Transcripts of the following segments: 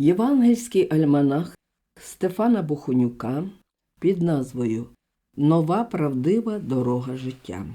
Євангельський альманах Стефана Бухонюка під назвою Нова правдива дорога життя.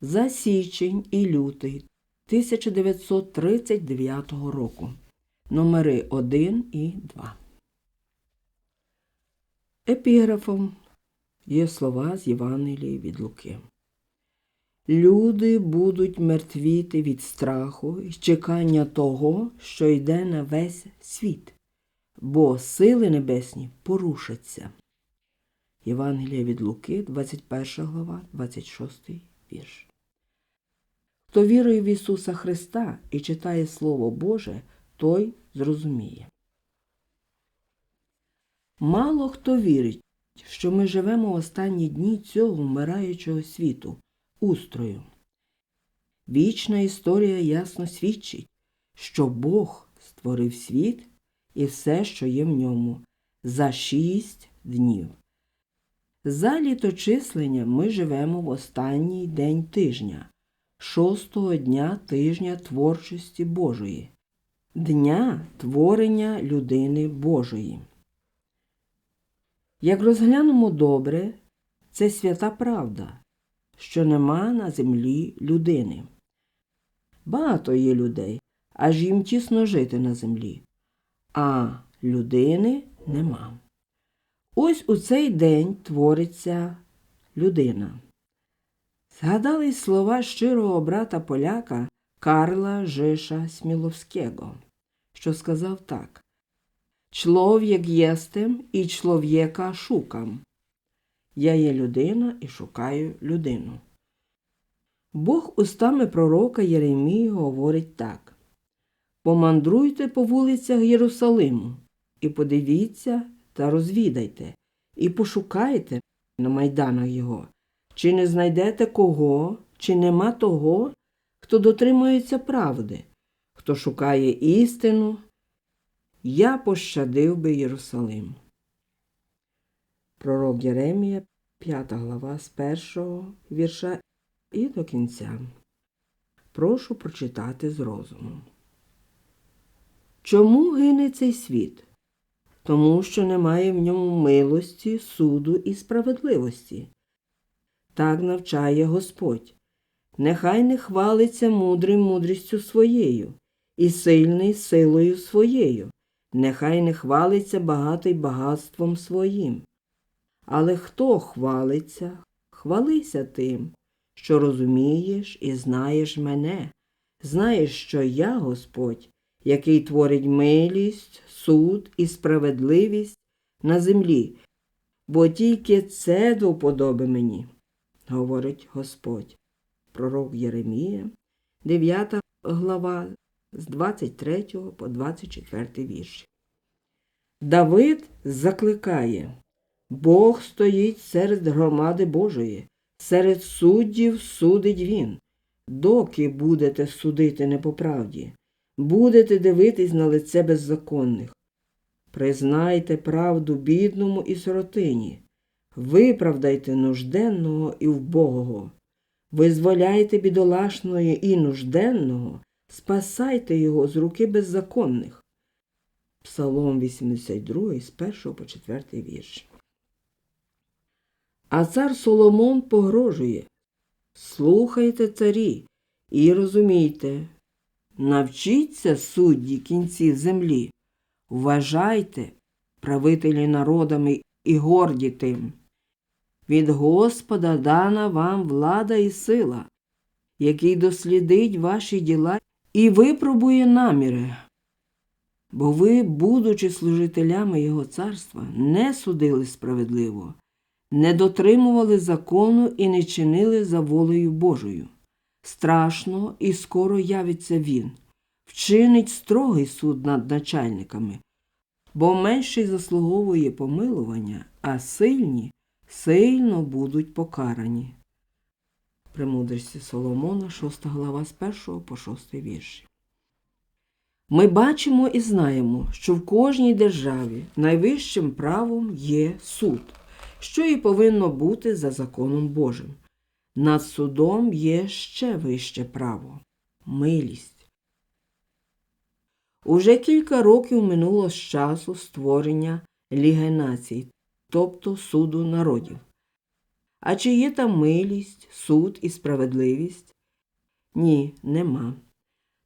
За січень і лютий 1939 року. Номери 1 і 2. Епіграфом є слова з Євангелії від Луки. Люди будуть мертвіти від страху і чекання того, що йде на весь світ, бо сили небесні порушаться. Євангелія від Луки, 21 глава, 26 вірш. Хто вірує в Ісуса Христа і читає Слово Боже, той зрозуміє. Мало хто вірить, що ми живемо останні дні цього вмираючого світу, устрою. Вічна історія ясно свідчить, що Бог створив світ і все, що є в ньому, за шість днів. За літочисленням ми живемо в останній день тижня, шостого дня тижня творчості Божої, дня творення людини Божої. Як розглянемо добре, це свята правда, що нема на землі людини. Багато є людей, аж їм тісно жити на землі, а людини нема. Ось у цей день твориться людина. Згадали слова щирого брата поляка Карла Жиша Сміловського, що сказав так Чоловік єстем і чоловіка шукам. Я є людина і шукаю людину. Бог устами пророка Єремії говорить так Помандруйте по вулицях Єрусалиму і подивіться та розвідайте, і пошукайте на майданах його, чи не знайдете кого, чи нема того, хто дотримується правди, хто шукає істину. Я пощадив би Єрусалим. Пророк Єремія, 5 глава з першого вірша і до кінця. Прошу прочитати з розумом. Чому гине цей світ? Тому що немає в ньому милості, суду і справедливості. Так навчає Господь. Нехай не хвалиться мудрий мудрістю своєю, і сильний силою своєю, нехай не хвалиться багатий багатством своїм. Але хто хвалиться, хвалися тим, що розумієш і знаєш мене, знаєш, що я Господь, який творить милість, суд і справедливість на землі, бо тільки це до вподоби мені, говорить Господь. Пророк Єремія, 9 глава з 23 по 24 вірші. Давид закликає Бог стоїть серед громади Божої, серед суддів судить він. Доки будете судити не по правді, будете дивитись на лице беззаконних. Признайте правду бідному і сиротині, виправдайте нужденного і вбогого, визволяйте бідолашного і нужденного, спасайте його з руки беззаконних. Псалом 82 з 1 по 4 вірш. А цар Соломон погрожує Слухайте царі і розумійте, навчіться судді кінців землі, вважайте, правителі народами і горді тим. Від Господа дана вам влада і сила, який дослідить ваші діла і випробує наміри. Бо ви, будучи служителями Його царства, не судили справедливо, не дотримували закону і не чинили за волею Божою. Страшно і скоро явиться він, вчинить строгий суд над начальниками, бо менший заслуговує помилування, а сильні сильно будуть покарані. Премудрості Соломона, 6 глава з 1 по 6 вірші. Ми бачимо і знаємо, що в кожній державі найвищим правом є суд, що і повинно бути за законом Божим. Над судом є ще вище право милість. Уже кілька років минуло з часу створення Ліги націй, тобто суду народів. А чи є там милість, суд і справедливість? Ні, нема.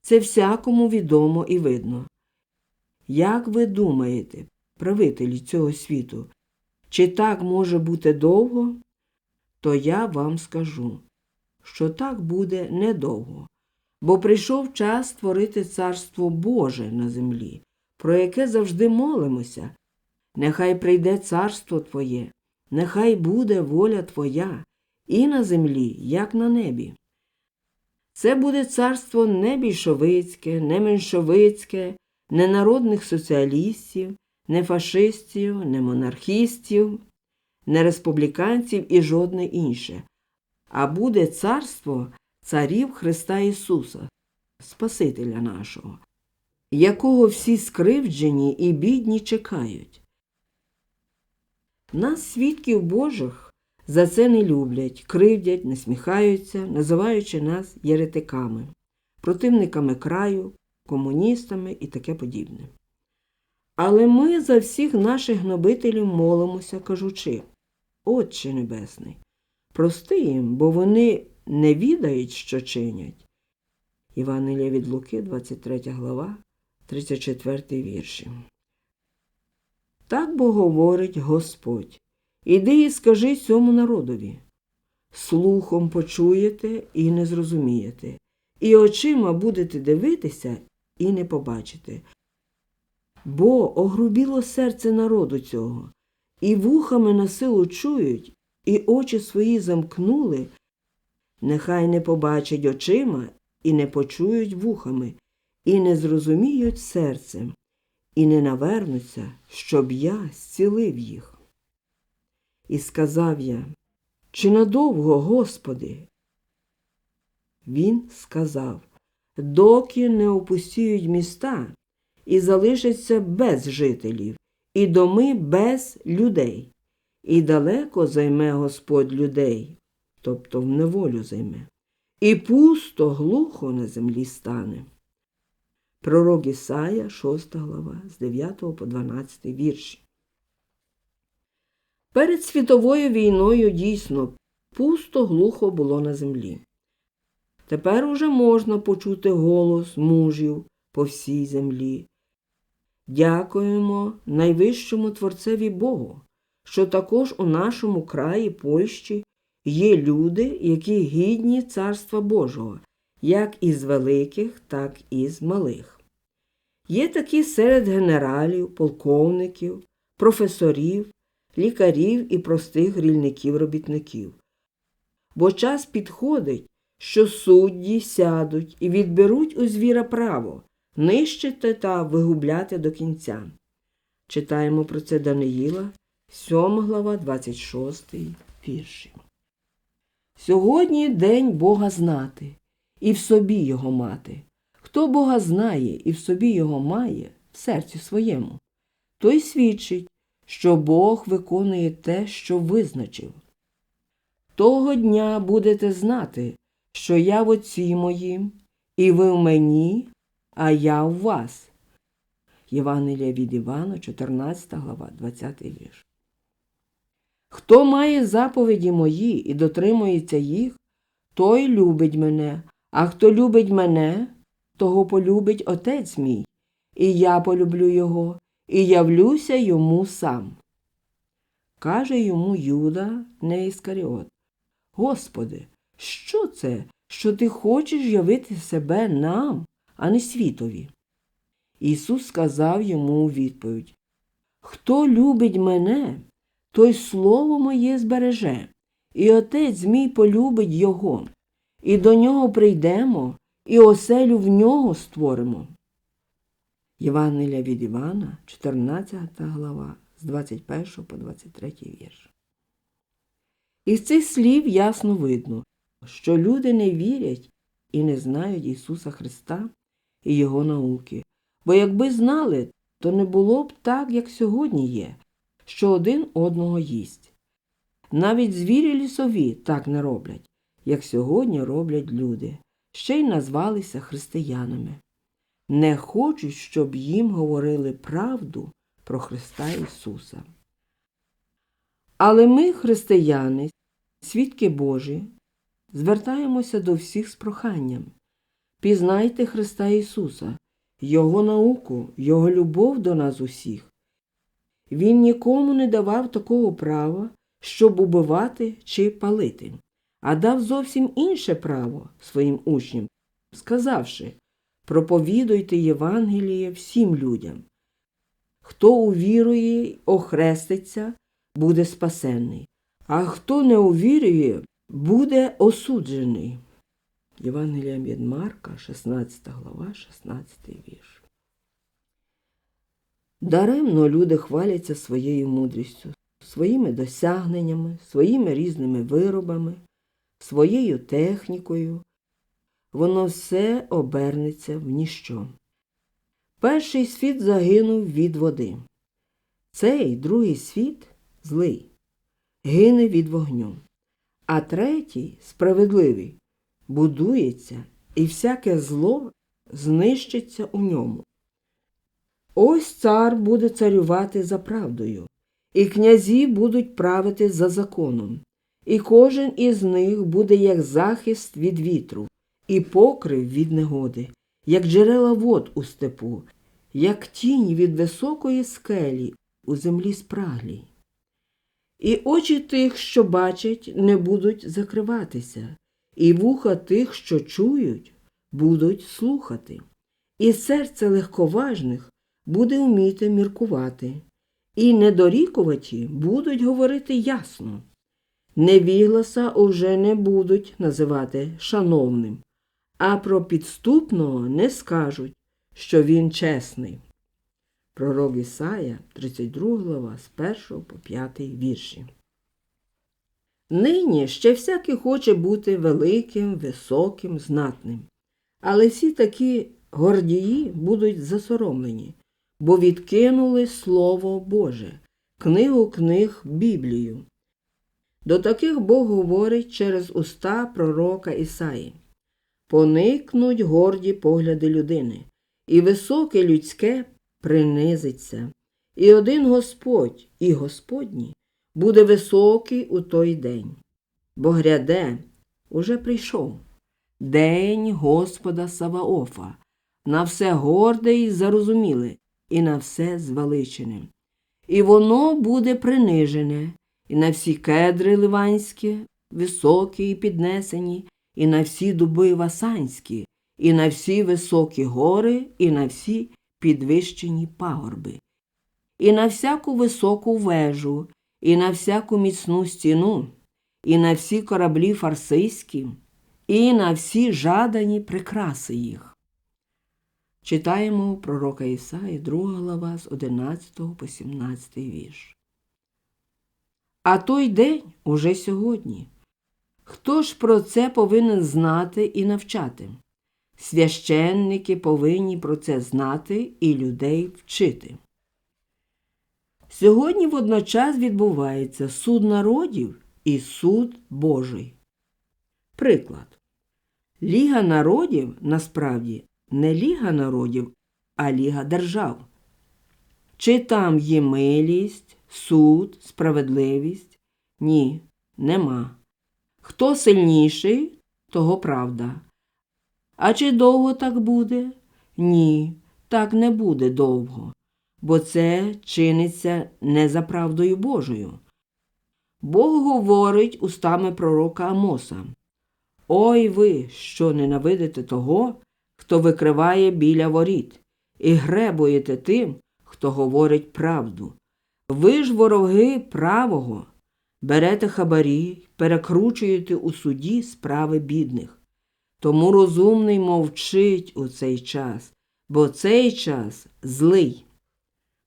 Це всякому відомо і видно. Як ви думаєте, правителі цього світу, чи так може бути довго? То я вам скажу, що так буде недовго, бо прийшов час створити царство Боже на землі, про яке завжди молимося. Нехай прийде царство Твоє, нехай буде воля Твоя і на землі, як на небі. Це буде царство не більшовицьке, не меншовицьке, не народних соціалістів, не фашистів, не монархістів, не республіканців і жодне інше, а буде царство царів Христа Ісуса, Спасителя нашого, якого всі скривджені і бідні чекають. Нас, свідків Божих, за це не люблять, кривдять, насміхаються, називаючи нас єретиками, противниками краю, комуністами і таке подібне. Але ми за всіх наших гнобителів молимося, кажучи, Отче Небесний, прости їм, бо вони не відають, що чинять. Євангелія від Луки, 23 глава, 34 вірші. Так бо говорить Господь. Іди і скажи цьому народові. Слухом почуєте і не зрозумієте, і очима будете дивитися і не побачите. Бо огрубіло серце народу цього, і вухами на силу чують, і очі свої замкнули, нехай не побачать очима, і не почують вухами, і не зрозуміють серцем, і не навернуться, щоб я зцілив їх. І сказав я, чи надовго, Господи? Він сказав, доки не опустіють міста і залишаться без жителів, і доми без людей, і далеко займе Господь людей, тобто в неволю займе, і пусто глухо на землі стане. Пророк Ісая, 6 глава, з 9 по 12 вірші. Перед світовою війною дійсно пусто глухо було на землі. Тепер уже можна почути голос мужів по всій землі. Дякуємо найвищому Творцеві Богу, що також у нашому краї Польщі є люди, які гідні Царства Божого, як із великих, так і з малих. Є такі серед генералів, полковників, професорів, лікарів і простих рільників-робітників. Бо час підходить, що судді сядуть і відберуть у звіра право нищити та вигубляти до кінця. Читаємо про це Даниїла, 7 глава, 26 вірші. Сьогодні день Бога знати і в собі його мати. Хто Бога знає і в собі його має в серці своєму, той свідчить, що Бог виконує те, що визначив. Того дня будете знати, що я в Отці моїм, і ви в мені, а я в вас. Євангелія від Івана, 14 глава, 20 вірш. Хто має заповіді мої і дотримується їх, той любить мене, а хто любить мене, того полюбить Отець мій, і я полюблю його, і явлюся йому сам. Каже йому Юда не Іскаріот. Господи, що це, що ти хочеш явити себе нам, а не світові? Ісус сказав йому у відповідь Хто любить мене, той слово моє збереже, і отець мій полюбить його, і до нього прийдемо, і оселю в нього створимо. Євангелія від Івана, 14 глава, з 21 по 23 вірш. Із цих слів ясно видно, що люди не вірять і не знають Ісуса Христа і Його науки, бо якби знали, то не було б так, як сьогодні є, що один одного їсть. Навіть звірі лісові так не роблять, як сьогодні роблять люди, ще й назвалися християнами. не хочуть, щоб їм говорили правду про Христа Ісуса. Але ми, християни, свідки Божі, звертаємося до всіх з проханням. Пізнайте Христа Ісуса, Його науку, Його любов до нас усіх. Він нікому не давав такого права, щоб убивати чи палити, а дав зовсім інше право своїм учням, сказавши проповідуйте Євангеліє всім людям. Хто увірує охреститься, буде спасенний, а хто не увірує, буде осуджений. Євангелія від Марка, 16 глава, 16 вірш. Даремно люди хваляться своєю мудрістю, своїми досягненнями, своїми різними виробами, своєю технікою. Воно все обернеться в ніщо. Перший світ загинув від води. Цей другий світ злий, гине від вогню. А третій, справедливий, будується, і всяке зло знищиться у ньому. Ось цар буде царювати за правдою, і князі будуть правити за законом, і кожен із них буде як захист від вітру, і покрив від негоди, як джерела вод у степу, як тінь від високої скелі у землі спраглій. І очі тих, що бачать, не будуть закриватися, і вуха тих, що чують, будуть слухати, і серце легковажних буде вміти міркувати, і недорікуваті будуть говорити ясно. Невігласа уже не будуть називати шановним, а про підступного не скажуть, що він чесний. Пророк Ісая, 32 глава, з 1 по 5 вірші. Нині ще всякий хоче бути великим, високим, знатним. Але всі такі гордії будуть засоромлені, бо відкинули Слово Боже, книгу книг Біблію. До таких Бог говорить через уста пророка Ісаї. Поникнуть горді погляди людини, і високе людське принизиться, і один Господь, і Господній буде високий у той день. Бо гряде уже прийшов день Господа Саваофа, на все горде і зарозуміле, і на все звеличене. І воно буде принижене, і на всі кедри ливанські, високі і піднесені, і на всі дуби васанські, і на всі високі гори, і на всі підвищені пагорби, і на всяку високу вежу, і на всяку міцну стіну, і на всі кораблі фарсийські, і на всі жадані прикраси їх. Читаємо пророка Ісаї, 2 глава з 11 по 17 вірш. А той день уже сьогодні. Хто ж про це повинен знати і навчати? Священники повинні про це знати і людей вчити. Сьогодні водночас відбувається суд народів і суд Божий. Приклад. Ліга народів насправді не Ліга народів, а Ліга держав. Чи там є милість, суд, справедливість? Ні, нема. Хто сильніший, того правда. А чи довго так буде? Ні, так не буде довго, бо це чиниться не за правдою Божою. Бог говорить устами пророка Амоса. Ой ви, що ненавидите того, хто викриває біля воріт, і гребуєте тим, хто говорить правду. Ви ж вороги правого, берете хабарі, перекручуєте у суді справи бідних. Тому розумний мовчить у цей час, бо цей час злий.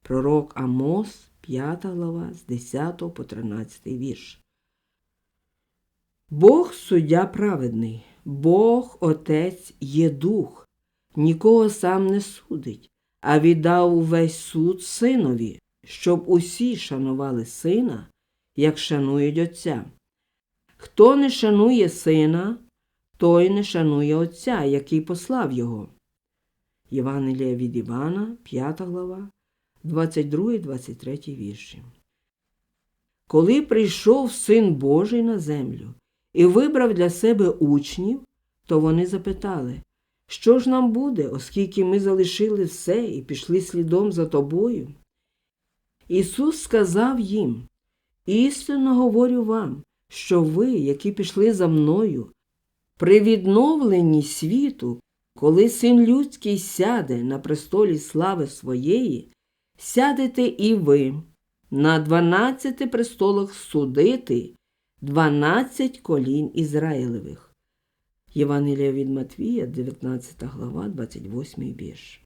Пророк Амос, 5 глава, з 10 по 13 вірш. Бог суддя праведний, Бог Отець є дух, нікого сам не судить, а віддав увесь суд синові, щоб усі шанували сина, як шанують Отця. Хто не шанує сина, той не шанує Отця, який послав його. Євангелія від Івана, 5 глава, 22-23 вірші. Коли прийшов Син Божий на землю і вибрав для себе учнів, то вони запитали, що ж нам буде, оскільки ми залишили все і пішли слідом за тобою? Ісус сказав їм, істинно говорю вам, що ви, які пішли за мною, при відновленні світу, коли син людський сяде на престолі слави своєї, сядете і ви на дванадцяти престолах судити дванадцять колін Ізраїлевих. Євангелія від Матвія, 19 глава, 28 вірш.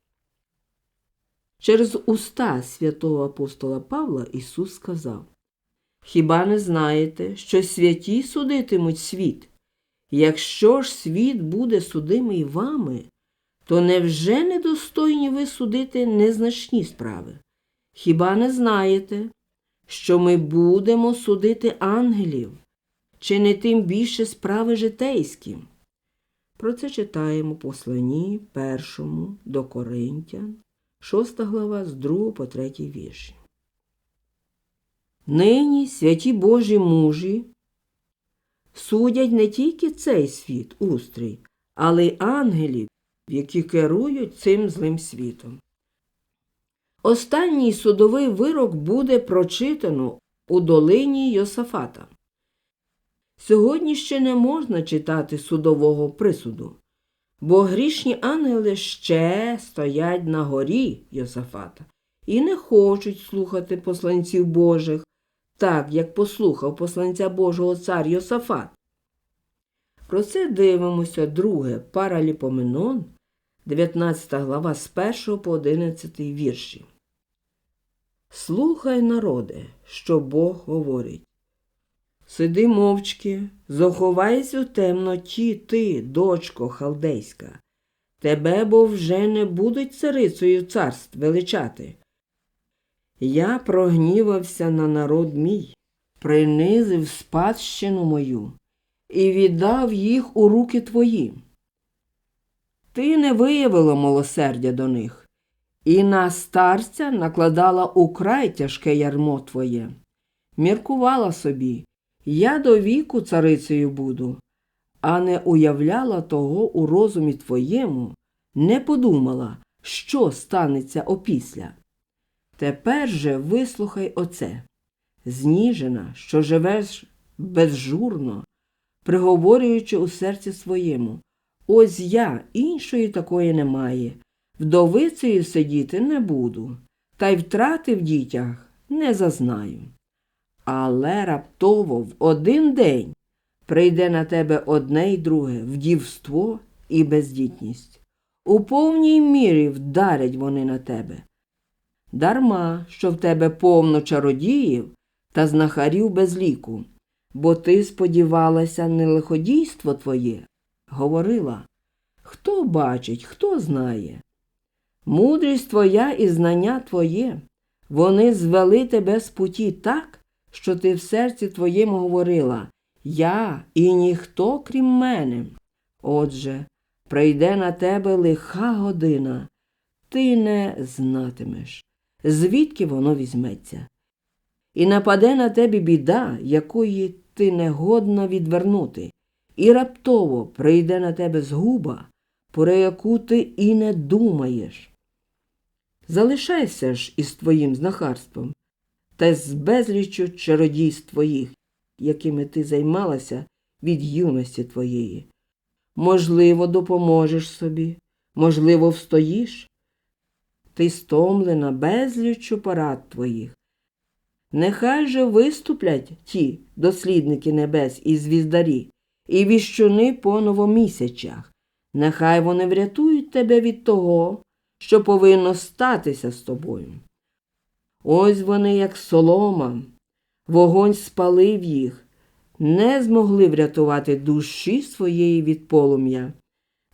Через уста святого апостола Павла Ісус сказав Хіба не знаєте, що святі судитимуть світ? Якщо ж світ буде судимий вами, то невже недостойні ви судити незначні справи? Хіба не знаєте, що ми будемо судити ангелів, чи не тим більше справи житейські? Про це читаємо посланні першому до Коринтян, 6 глава з 2 по 3 вірші. Нині святі Божі мужі судять не тільки цей світ, устрій, але й ангелів, які керують цим злим світом. Останній судовий вирок буде прочитано у долині Йосафата. Сьогодні ще не можна читати судового присуду, бо грішні ангели ще стоять на горі Йосафата і не хочуть слухати посланців Божих, так як послухав посланця Божого цар Йосафат. Про це дивимося друге Параліпоменон, 19 глава з 1 по 11 вірші. Слухай, народе, що Бог говорить. Сиди мовчки, заховайся в темноті ти, дочко халдейська. Тебе бо вже не будуть царицею царств величати. Я прогнівався на народ мій, принизив спадщину мою і віддав їх у руки твої. Ти не виявила милосердя до них, і на старця накладала украй тяжке ярмо твоє. Міркувала собі, я до віку царицею буду, а не уявляла того у розумі твоєму, не подумала, що станеться опісля. Тепер же вислухай оце. Зніжена, що живеш безжурно, приговорюючи у серці своєму. Ось я іншої такої немає. Вдовицею сидіти не буду, та й втрати в дітях не зазнаю. Але раптово в один день прийде на тебе одне й друге вдівство і бездітність. У повній мірі вдарять вони на тебе. Дарма, що в тебе повно чародіїв та знахарів без ліку, бо ти сподівалася не лиходійство твоє, говорила. Хто бачить, хто знає? Мудрість твоя і знання твоє, вони звели тебе з путі так, що ти в серці твоєму говорила Я і ніхто крім мене. Отже, прийде на тебе лиха година, ти не знатимеш, звідки воно візьметься. І нападе на тебе біда, якої ти не годна відвернути, і раптово прийде на тебе згуба, про яку ти і не думаєш. Залишайся ж із твоїм знахарством та з безліччю чародійств твоїх, якими ти займалася від юності твоєї. Можливо, допоможеш собі, можливо, встоїш. Ти стомлена безліччю порад твоїх. Нехай же виступлять ті дослідники небес і звіздарі, і віщуни по новомісячах. Нехай вони врятують тебе від того, що повинно статися з тобою. Ось вони, як солома, вогонь спалив їх, не змогли врятувати душі своєї від полум'я.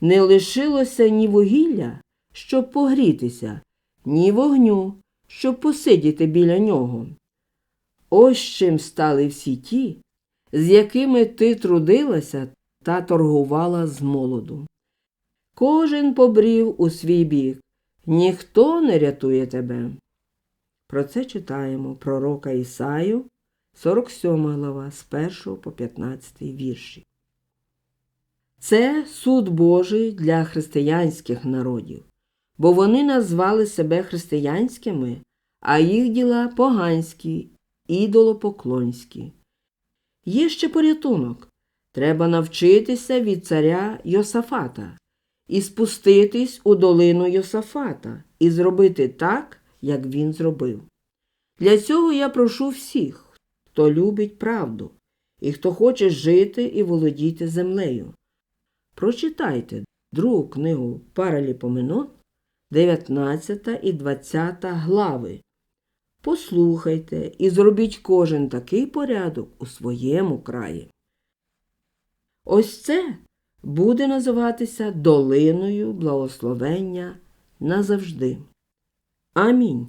Не лишилося ні вугілля, щоб погрітися, ні вогню, щоб посидіти біля нього. Ось чим стали всі ті, з якими ти трудилася та торгувала з молоду. Кожен побрів у свій бік, ніхто не рятує тебе. Про це читаємо пророка Ісаю, 47 глава, з 1 по 15 вірші. Це суд Божий для християнських народів, бо вони назвали себе християнськими, а їх діла поганські, ідолопоклонські. Є ще порятунок. Треба навчитися від царя Йосафата і спуститись у долину Йосафата і зробити так, як він зробив. Для цього я прошу всіх, хто любить правду і хто хоче жити і володіти землею. Прочитайте другу книгу Параліпоменон, 19 і 20 глави. Послухайте і зробіть кожен такий порядок у своєму краї. Ось це буде називатися долиною благословення назавжди. Амінь.